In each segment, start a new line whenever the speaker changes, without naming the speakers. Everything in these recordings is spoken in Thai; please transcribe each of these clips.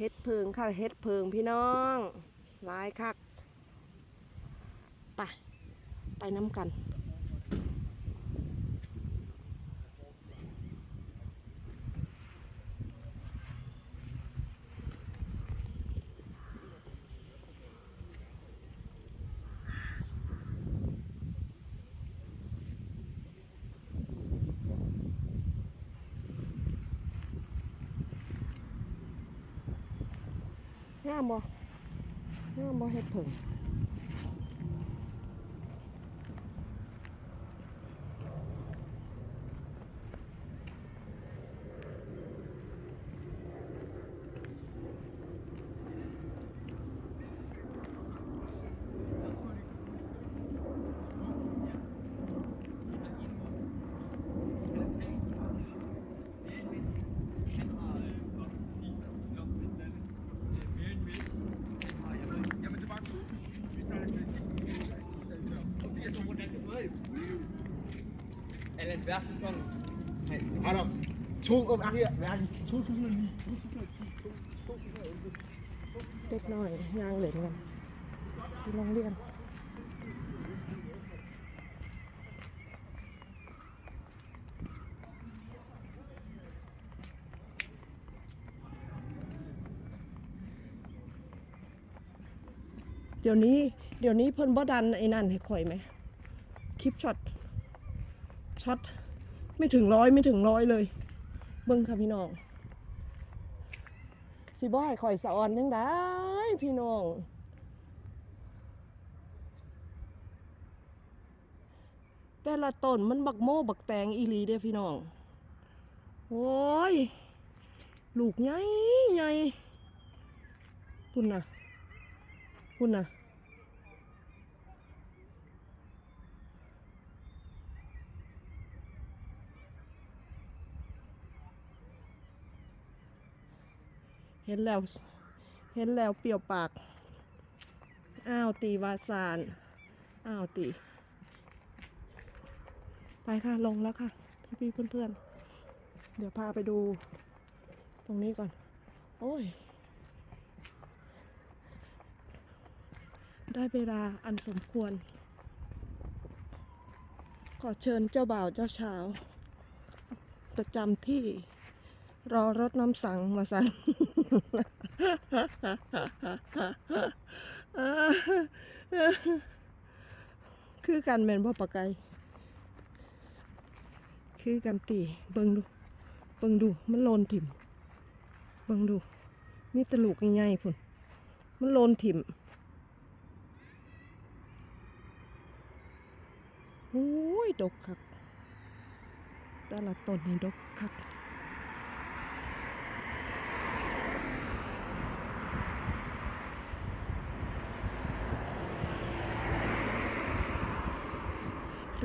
เฮ็ดเพิงค่ะเฮ็ดเพิงพี่น้องหลายคักไปไปน้ำกัน งามบ่งามบ่เฮ็ดเพิ่ง
Ellen, værste sæson.
Anders, to, øh, ach, her, hvad er det? 2009, 2010, 2011.
เด็กน้อยย่างเล่นกันที่โรงเรียนเดี๋ยวนี้เดี๋ยวนี้เพิ่นบ่ดันไอ้นั่นให้ข่อยไหมคลิปช็อต ช็อตไม่ถึงร้อยไม่ถึงร้อยเลย เบิ่งค่ะพี่น้องสิบ่ให้ข่อยสะออนยังได้พี่น้องแต่ละต้นมันบักโม่บักแตงอีหลีเด้อพี่น้อง โอ้ย ลูกใหญ่ใหญ่พุ่นน่ะพุ่นน่ะ เห็นแล้ว เห็นแล้วเปรี้ยวปาก อ้าวตีวาซานอ้าวตี ไปค่ะลงแล้วค่ะ พี่ๆเพื่อนๆ เดี๋ยวพาไปดู ตรงนี้ก่อน โอ้ย ได้เวลาอันสมควร ขอเชิญเจ้าบ่าวเจ้าชาว ประจำที่รอรถน้ำสังมาสั่ง คือกันแมนบ่ปะไกคือกันตีเบิ่งดู เบิ่งดู มันโลนถิ่ม เบิ่งดู มีแตลูกใหญ่ๆพุ่น มันโลนถิ่มโอ้ย ดกคัก แต่ละต้นนี่ดกคัก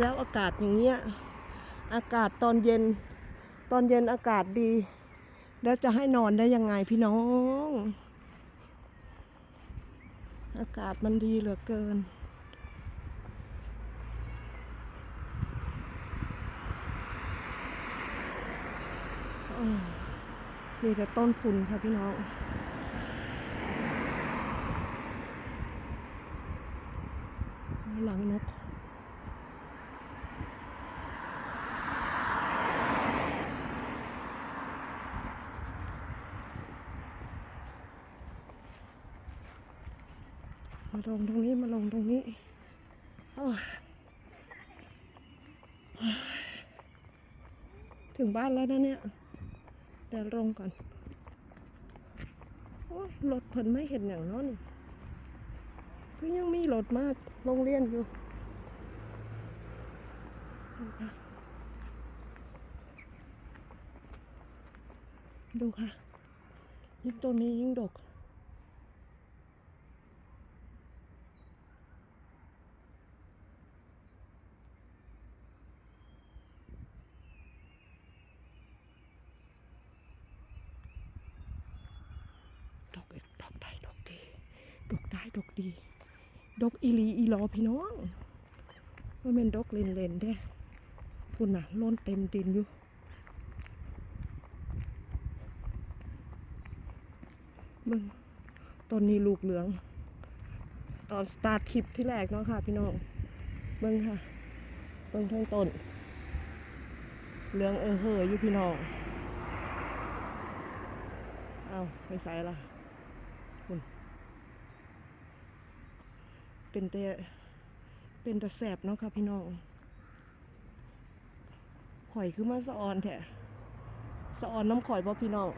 แล้วอากาศอย่างเงี้ย อากาศตอนเย็น ตอนเย็นอากาศดี แล้วจะให้นอนได้ยังไงพี่น้อง อากาศมันดีเหลือเกิน มีแต่ต้นทุนค่ะพี่น้องหลังนก มาลงตรงนี้มาลงตรงนี้ถึงบ้านแล้วนะเนี่ย เดี๋ยวลงก่อน โอ้รถเพิ่นไม่เห็นอย่างเน้อนก็ยังมีรถมาโรงเรียนอยู่ดูค่ะ ยิ่งต้นนี้ยิ่งดก ดอกเอกดอกได้ดอกดี ดอกได้ดอกดี ดอกอีหลีอีหลอพี่น้องว่าเป็นดอกเลนเลนๆเด้พุ่นน่ะล้นเต็มดินอยู่ ดูค่ะ ยิ่งต้นนี้ยิ่งดก
Ellen, værste sæson.
ดอกได้ดอกดี ดอก อีลีอีลอพี่น้องว่าเป็นดอกเล่นเต็มดินอยู่
Ellen, værste sæson.
ดอกอีหลีอีหลอพี่น้องว่าเป็นดอกเลนเลนๆเด้พุ่นน่ะล้นเต็มดินอยู่
Ellen, værste sæson.
เบิ่งต้นนี้ลูกเหลือง ตอนสตาร์ทคลิปที่แรกเนาะค่ะ พี่น้องเบิ่งค่ะเบิ่งทั้งต้น เหลืองเออเหออยู่พี่น้อง เอาไปใส่ละคุณ เป็นแต่เป็นแต่แสบเนาะค่ะพี่น้องข่อยคือมาสะออนแท้สะออนน้ำข่อยบ่พี่น้อง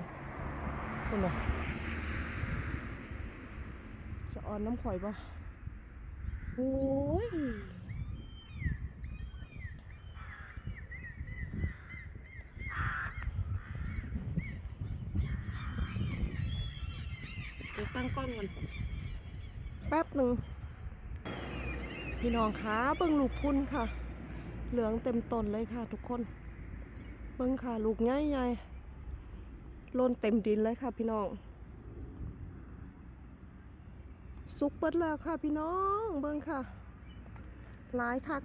คุณน่ะสะออนน้ำข่อยบ่โอ้ยเดี๋ยวตั้งกล้องก่อนแป๊บหนึ่ง พี่น้องคะเบิ้งลูกพุ่นค่ะ เหลืองเต็มต้นเลยค่ะ ทุกคน เบิ้งค่ะลูกใหญ่ๆล้นเต็มดินเลยค่ะ พี่น้อง สุกเปิดแล้วค่ะ พี่น้อง เบิ้งค่ะหลายคัก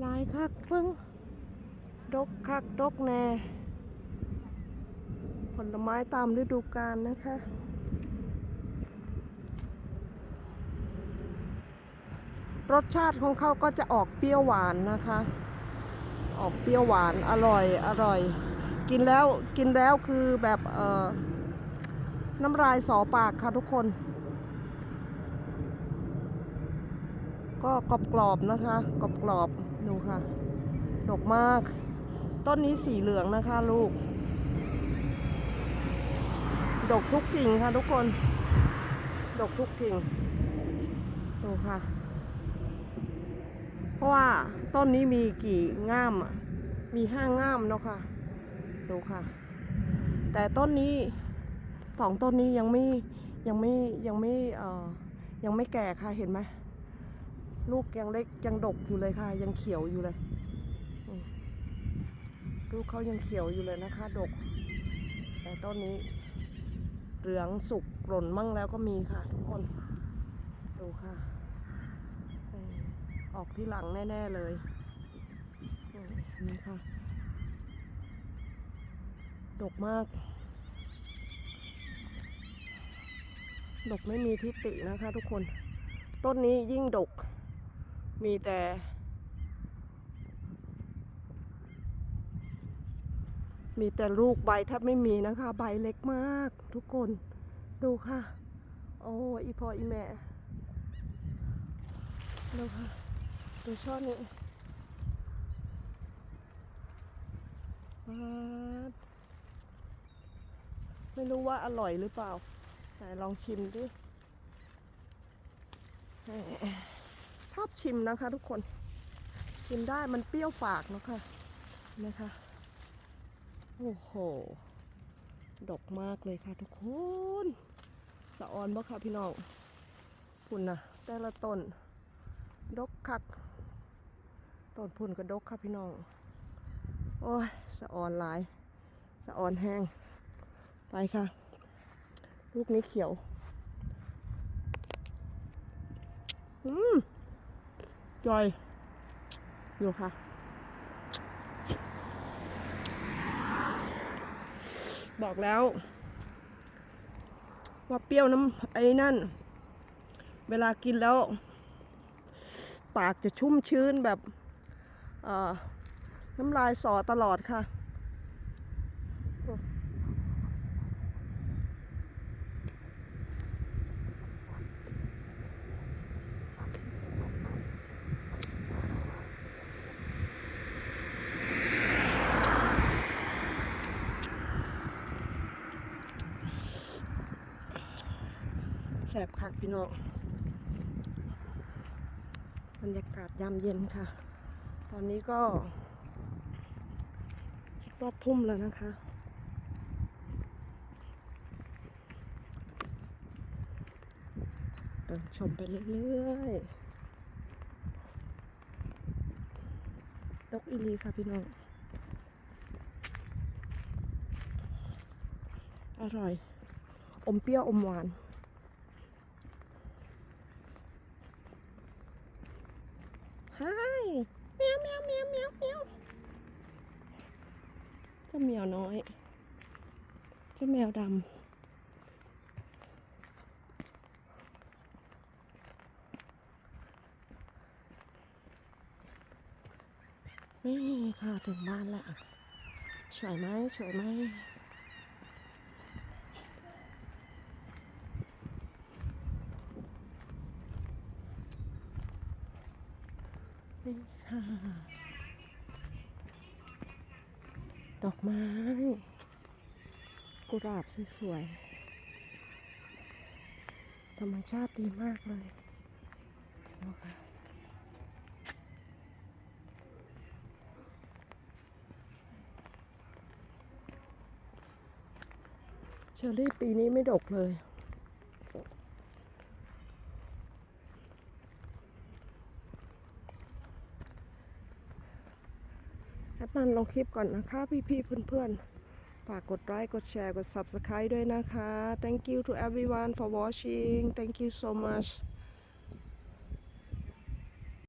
หลายคักเบิ้งดกคักดกแน่ ผลไม้ตามฤดูกาลนะคะ รสชาติของเขาก็จะออกเปรี้ยวหวานนะคะ ออกเปรี้ยวหวานอร่อยอร่อย กินแล้วกินแล้วคือแบบเออน้ำลายสอปากค่ะทุกคน ก็กรอบกรอบๆนะคะกรอบกรอบๆดูค่ะดกมาก ต้นนี้สีเหลืองนะคะลูก ดกทุกกิ่งค่ะทุกคน ดกทุกกิ่งดูค่ะ ว่าต้นนี้มีกี่ง่ามอะมีห้าง่ามเนาะค่ะ ดูค่ะ แต่ต้นนี้สองต้นนี้ยังไม่ยังไม่ยังไม่เอ่อยังไม่แก่ค่ะเห็นไหมลูกยังเล็กยังดกอยู่เลยค่ะ ยังเขียวอยู่เลยลูกเขายังเขียวอยู่เลยนะคะ ดก แต่ต้นนี้ เหลืองสุกหล่นมั่งแล้วก็มีค่ะทุกคน ดูค่ะ ออกที่หลังแน่ ๆ เลยนี่ค่ะ ดกมาก ดกไม่มีทิฏฐินะคะทุกคน ต้นนี้ยิ่งดก มีแต่มีแต่ลูกใบแทบไม่มีนะคะ ใบเล็กมากทุกคนดูค่ะ โอ้อีพออีแม่ดูค่ะ ดูช่อนี้ไม่รู้ว่าอร่อยหรือเปล่าไหนลองชิมดิชอบชิมนะคะ ทุกคน ชิมได้มันเปรี้ยวปากเนะค่ะนะคะ โอ้โห ดกมากเลยค่ะทุกคนสะออนบ่ค่ะพี่น้องพุ่นนะแต่ละต้น ดกคัก ต้นพุ่นก็ดกค่ะพี่น้อง โอ้ยสะออนหลาย สะออนแห้ง ไปค่ะ ลูกนี้เขียว อืมจอย อยู่ค่ะบอกแล้ว ว่าเปรี้ยวน้ำไอ้นั่น เวลากินแล้ว ปากจะชุ่มชื้นแบบ น้ำลายสอตลอดค่ะ แสบคักพี่น้องบรรยากาศยามเย็นค่ะ ตอนนี้ก็ คิดว่าทุ่มแล้วนะคะ เดินชมไปเรื่อยๆดกอีลีค่ะพี่น้อง อร่อย อมเปรี้ยวอมหวาน ฮายแมวแมวแมวแมวแมวเจ้าเหมียวน้อย เจ้าแมวดำ นี่ค่ะถึงบ้านแล้วสวยไหมสวยไหมนี่ค่ะ ดอกไม้ กุหลาบสวยๆ ธรรมชาติดีมากเลยนะคะเชอรี่ปีนี้ไม่ดกเลย แอปนันลงคลิปก่อนนะคะพี่ๆเพื่อนๆฝากกดไลค์กดแชร์กด Subscribe ด้วยนะคะ Thank you to everyone for watching Thank you so much